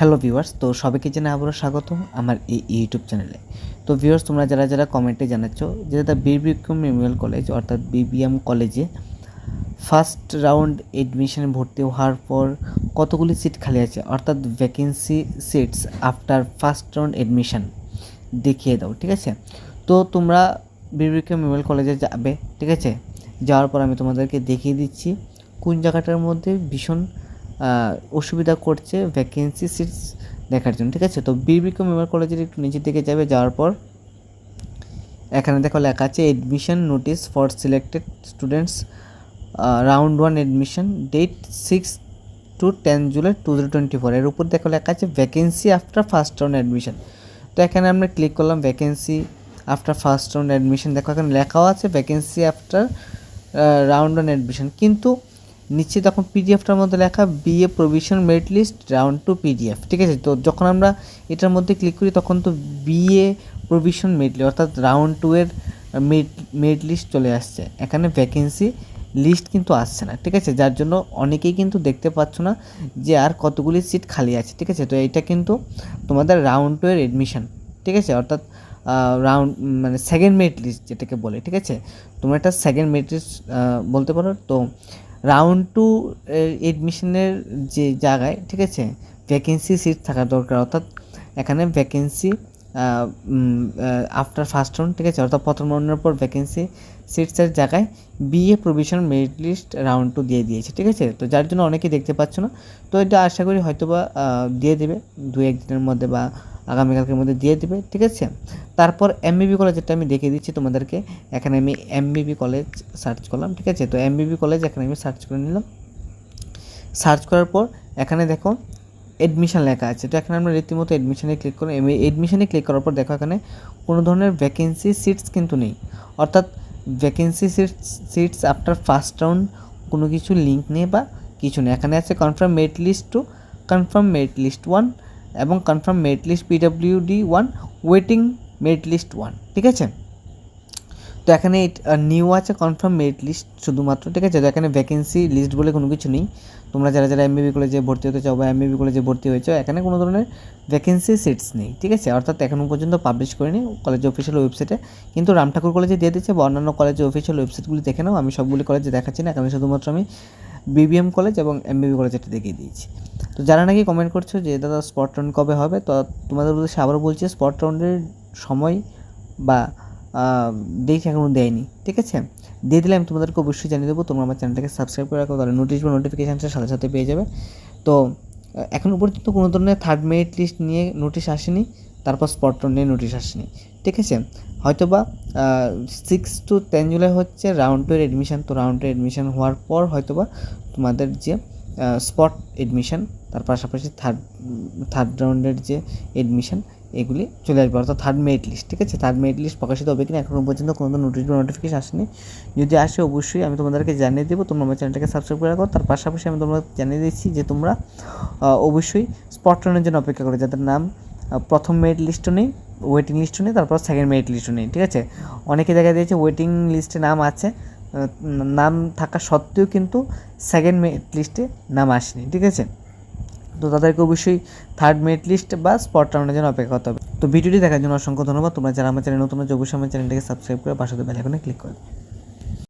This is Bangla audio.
হ্যালো ভিউয়ার্স, তো সবাইকে জানাই আবারও স্বাগত আমার এই ইউটিউব চ্যানেলে। তো ভিউয়ার্স, তোমরা যারা যারা কমেন্টে জানাচ্ছ যে দাদা বিবিএম মেমোরিয়াল কলেজ, অর্থাৎ বিবিএম কলেজে ফার্স্ট রাউন্ড এডমিশনে ভর্তি হওয়ার পর কতগুলি সিট খালি আছে? অর্থাৎ vacancy seats after first round admission দেখিয়ে দাও, ঠিক আছে? তো তোমরা বিবিএম মেমোরিয়াল কলেজে যাবে, ঠিক আছে? যাওয়ার পর আমি তোমাদেরকে দেখিয়ে দিচ্ছি কোন জায়গাটার মধ্যে ভীষণ অসুবিধা করছে ভ্যাকেন্সি সিটস দেখার জন্য, ঠিক আছে? তো বিবিকম মেমোরিয়াল কলেজের একটু নিচের দিকে যাবে, যাওয়ার পর এখানে দেখো লেখা আছে admission notice for selected students round one admission date six to ten July two zero twenty four এর উপর দেখো লেখা আছে vacancy after first round admission তো এখানে আমরা ক্লিক করলাম vacancy after first round admission দেখো এখানে লেখাও আছে vacancy after round one admission কিন্তু নিচে তখন পিডিএফটার মধ্যে লেখা BA provision merit list round two PDF ঠিক আছে? তো যখন আমরা এটার মধ্যে ক্লিক করি, তখন তো বিএ প্রভিশন মেরিট লিস্ট অর্থাৎ রাউন্ড টু এর মেরিট লিস্ট চলে আসছে। এখানে ভ্যাকেন্সি লিস্ট কিন্তু আসছে না, ঠিক আছে? যার জন্য অনেকেই কিন্তু দেখতে পাচ্ছ না যে আর কতগুলি সিট খালি আছে, ঠিক আছে? তো এইটা কিন্তু তোমাদের রাউন্ড টু এর এডমিশন ঠিক আছে? অর্থাৎ রাউন্ড মানে সেকেন্ড মেরিট লিস্ট যেটাকে বলে, ঠিক আছে? তোমরা একটা সেকেন্ড মেরিট লিস্ট বলতে পারো। তো রাউন্ড টু এডমিশনের যে জায়গায়, ঠিক আছে? ভ্যাকেন্সি সিট থাকা দরকার, অর্থাৎ এখানে ভ্যাকেন্সি আফটার ফার্স্ট রাউন্ড ঠিক আছে? অর্থাৎ প্রথম রাউন্ডের পর ভ্যাকেন্সি সিটসের জায়গায় BA provision merit list round two দিয়ে দিয়েছে, ঠিক আছে? তো যার জন্য অনেকেই দেখতে পাচ্ছ না। তো এটা আশা করি হয়তো বা দিয়ে দেবে দু একদিনের মধ্যে বা আগামীকালকের মধ্যে দিয়ে দেবে, ঠিক আছে? তারপর এমবিবি কলেজ যেটা আমি দেখিয়ে দিচ্ছি তোমাদেরকে, এখানে আমি এমবিবি কলেজ সার্চ করলাম, ঠিক আছে? তো এমবিবি কলেজ এখানে আমি সার্চ করে নিলাম। সার্চ করার পর এখানে দেখো এডমিশন লেখা আছে। তো এখানে আমরা রীতিমতো এডমিশনে ক্লিক করলাম। এডমিশনে ক্লিক করার পর দেখো এখানে কোনো ধরনের ভ্যাকেন্সি সিটস কিন্তু নেই। অর্থাৎ vacancy seats seats after first round কোনো কিছু লিঙ্ক নেই বা কিছু নেই। এখানে আছে confirm merit list two confirm merit list one এবং confirm merit list PWD one waiting merit list one ঠিক আছে? তো এখানে নিউ আছে কনফার্ম মেরিট লিস্ট শুধুমাত্র, ঠিক আছে? তো এখানে ভ্যাকেন্সি লিস্ট বলে কোনো কিছু নেই। তোমরা যারা যারা এমবিবি কলেজে ভর্তি হতে চাও বা এমবিবি কলেজে ভর্তি হয়েছো, এখানে কোনো ধরনের ভ্যাকেন্সি সিটস নেই, ঠিক আছে? অর্থাৎ এখনও পর্যন্ত পাবলিশ করেনি কলেজ অফিসিয়াল ওয়েবসাইটে কিন্তু রামঠাকুর কলেজে দিয়ে দিচ্ছে বা অন্যান্য কলেজের অফিসিয়াল ওয়েবসাইটগুলি দেখে নাও, আমি সবগুলি কলেজে দেখাচ্ছি না এখানে শুধুমাত্র আমি বিবিএম কলেজ এবং এমবিবি কলেজ এটা দেখিয়ে দিয়েছি। তো যারা নাকি কমেন্ট করছ যে, দাদা স্পট রাউন্ড কবে হবে? তো তোমাদের উদ্দেশ্যে আবারও বলছি স্পট রাউন্ডের সময় বা ডেট এখনও দেয়নি, ঠিক আছে? দিয়ে দিলে আমি তোমাদেরকে অবশ্যই জানিয়ে দেবো। তোমরা আমার চ্যানেলটাকে সাবস্ক্রাইব করে রাখো, তাহলে নোটিশ বা নোটিফিকেশানটা সাথে সাথে পেয়ে যাবে। তো এখনও পর্যন্ত কোনো ধরনের থার্ড মেরিট লিস্ট নিয়ে নোটিশ আসেনি, তারপর স্পট রাউন্ড নিয়ে নোটিশ আসেনি। ঠিক আছে? হয়তোবা সিক্স টু টেন জুলাই হচ্ছে রাউন্ড টু এর এডমিশন তো রাউন্ড টু এডমিশন হওয়ার পর হয়তোবা তোমাদের যে স্পট এডমিশন তার পাশাপাশি থার্ড থার্ড রাউন্ডের যে এডমিশন এগুলি চলে আসবে, অর্থাৎ থার্ড মেরিট লিস্ট ঠিক আছে? থার্ড মেরিট লিস্ট প্রকাশিত হবে কিনা এখনও পর্যন্ত কোনো নোটিশ বা নোটিফিকেশন আসেনি। যদি আসে, অবশ্যই আমি তোমাদেরকে জানিয়ে দেবো। তোমরা আমার চ্যানেলটাকে সাবস্ক্রাইব করে রাখো। তার পাশাপাশি আমি তোমরা জানিয়ে দিচ্ছি যে তোমরা অবশ্যই স্পট রানের জন্য অপেক্ষা করো। যাদের নাম প্রথম মেরিট লিস্টও নেই ওয়েটিং লিস্টও নেই, তারপর সেকেন্ড মেরিট লিস্টও নেই, ঠিক আছে? অনেকে দেখা দিয়েছে ওয়েটিং লিস্টে নাম আছে নাম থাকা সত্ত্বেও কিন্তু সেকেন্ড মেরিট লিস্টে নাম আসেনি, ঠিক আছে? তো তাদেরকে অবশ্যই থার্ড মেরিট লিস্ট বা স্পট রাউন্ডের জন্য অপেক্ষা করতে হবে। তো ভিডিওটি দেখার জন্য অসংখ্য ধন্যবাদ। তোমরা যারা আমার চ্যানেল নতুন অবশ্যই আমার চ্যানেলটাকে সাবস্ক্রাইব করে পাশে বেল আইকনে ক্লিক করে